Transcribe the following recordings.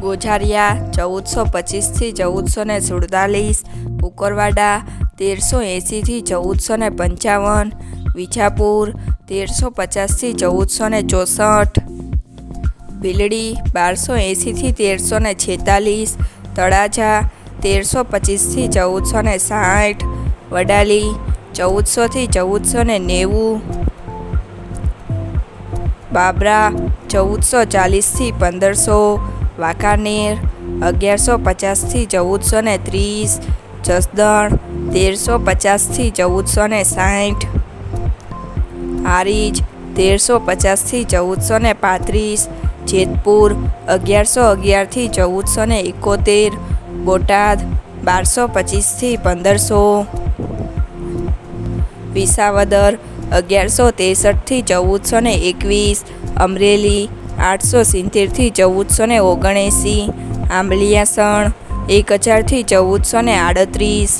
ગોઝારિયા ચૌદસો પચીસથી ચૌદસો ને સુડતાલીસ, કુકરવાડા, તેરસો એંસીથી ચૌદસો ને પંચાવન, વિજાપુર, તેરસો પચાસથી ચૌદસો ને ચોસઠ, ભીલડી, બારસો એંસીથી તેરસો ને છેતાલીસ, તળાજા, તેરસો પચીસથી ચૌદસો ને સાઠ, વડાલી, ચૌદસોથી ચૌદસો ને નેવું, બાબરા, ચૌદસો ચાલીસથી પંદરસો વાંકાનેર, અગિયારસો પચાસથી ચૌદસો ને ત્રીસ, જસદણ, તેરસો પચાસથી ચૌદસો ને સાઠ, હારીજ, તેરસો પચાસથી ચૌદસો ને પાંત્રીસ, જેતપુર, અગિયારસો અગિયારથી ચૌદસો ને એકોતેર, બોટાદ, બારસો પચીસથી પંદરસો, વિસાવદર, અગિયારસો ત્રેસઠથી ચૌદસો ને એકવીસ, અમરેલી આઠસો સિત્તેરથી ચૌદસો ને ઓગણએંસી, આંબલિયાસણ એક હજારથી ચૌદસો ને આડત્રીસ,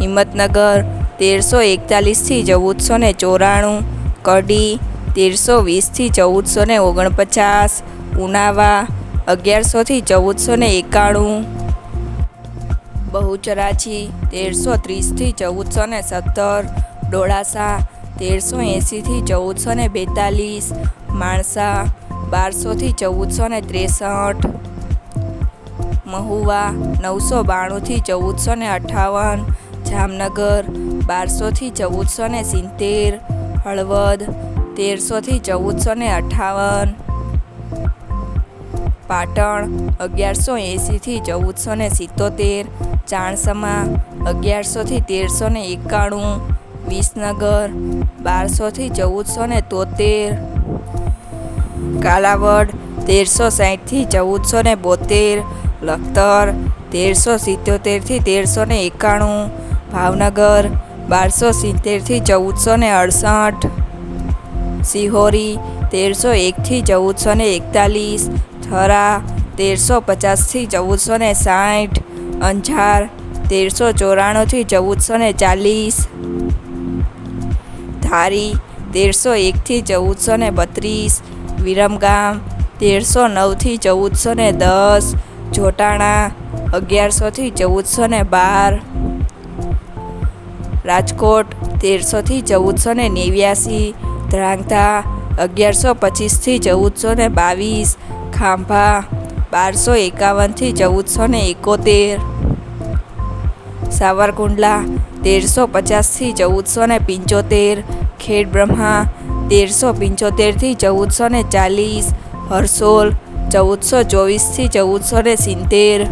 હિંમતનગર તેરસો એકતાલીસથી ચૌદસો ને ચોરાણું, કડી તેરસો વીસથી ચૌદસો ને ઓગણપચાસ, ઉનાવા અગિયારસોથી ચૌદસો ને એકાણું, બહુચરાજી તેરસો ત્રીસથી ચૌદસો ને સત્તર, ડોળાસા તેરસો એંસીથી ચૌદસો ને બેતાલીસ, માણસા બારસોથી ચૌદસો ને ત્રેસઠ. મહુવા નવસો બાણુંથી ચૌદસો ને અઠ્ઠાવન જામનગર બારસોથી ચૌદસો ને સિત્તેર. હળવદ તેરસોથી ચૌદસો ને અઠ્ઠાવન પાટણ અગિયારસો એંસીથી ચૌદસો ને સિત્તોતેર. ચાણસમા અગિયારસોથી તેરસો ને એકાણું. વિસનગર બારસોથી ચૌદસો ને તોતેર. કાલાવડ, તેરસો સાહીઠથી ચૌદસો ને બોતેર, લખતર, તેરસો સિત્તોતેરથી તેરસો ને એકાણું, ભાવનગર, બારસો સિત્તેરથી ચૌદસો ને અડસઠ, સિહોરી, તેરસો એકથી ચૌદસો ને એકતાલીસ, થરા, તેરસો પચાસથી ચૌદસો ને સાઠ અંજાર, તેરસો ચોરાણુંથી ચૌદસો ને ચાલીસ, ધારી, તેરસો એકથી ચૌદસો ને બત્રીસ વિરમગામ તેરસો નવથી ચૌદસો ને દસ, જોટાણા, અગિયારસોથી ચૌદસો ને બાર. રાજકોટ, તેરસોથી ચૌદસો ને નેવ્યાસી. ધ્રાંગધા અગિયારસો પચીસથી ચૌદસો ને બાવીસ. ખાંભા, બારસો એકાવનથી ચૌદસો ને એકોતેર. સાવરકુંડલા, તેરસો પચાસથી ચૌદસો ને પંચોતેર. ખેડ બ્રહ્મા તેરસો પંચોતેરથી ચૌદસો ને ચાલીસ હરસોલ ચૌદસો ચોવીસથી ચૌદસો ને સિત્તેર.